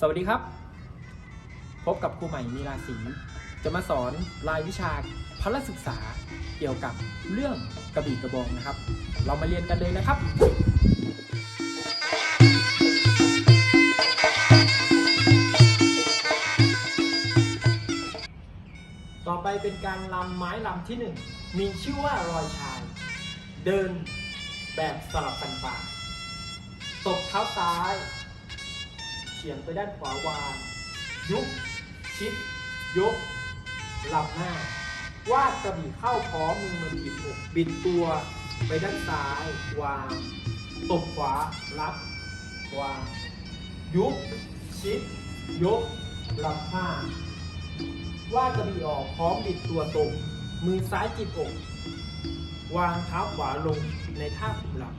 สวัสดีครับ พบกับครูใหม่มีราศีจะมาสอนรายวิชาพละศึกษาเกี่ยวกับเรื่องกระบี่กระบองนะครับ เรามาเรียนกันเลยนะครับ ต่อไปเป็นการลำไม้ลำที่หนึ่งมีชื่อว่ารอยชาย เดินแบบสลับฟันปลาตบเท้าซ้าย ฉียงไปด้านขวาวาง ยุบชิดยกหลับหน้าวาดกระบี่เข้าพร้อมมือมาบีบอกบิดตัวไปด้านซ้ายวางตบขวารับวางยุบชิดยกหลับห้าวาดกระบี่ออกพร้อมบิดตัวตรงมือซ้ายจิบอกวางเท้าขวาลงในท่าขุมหลัง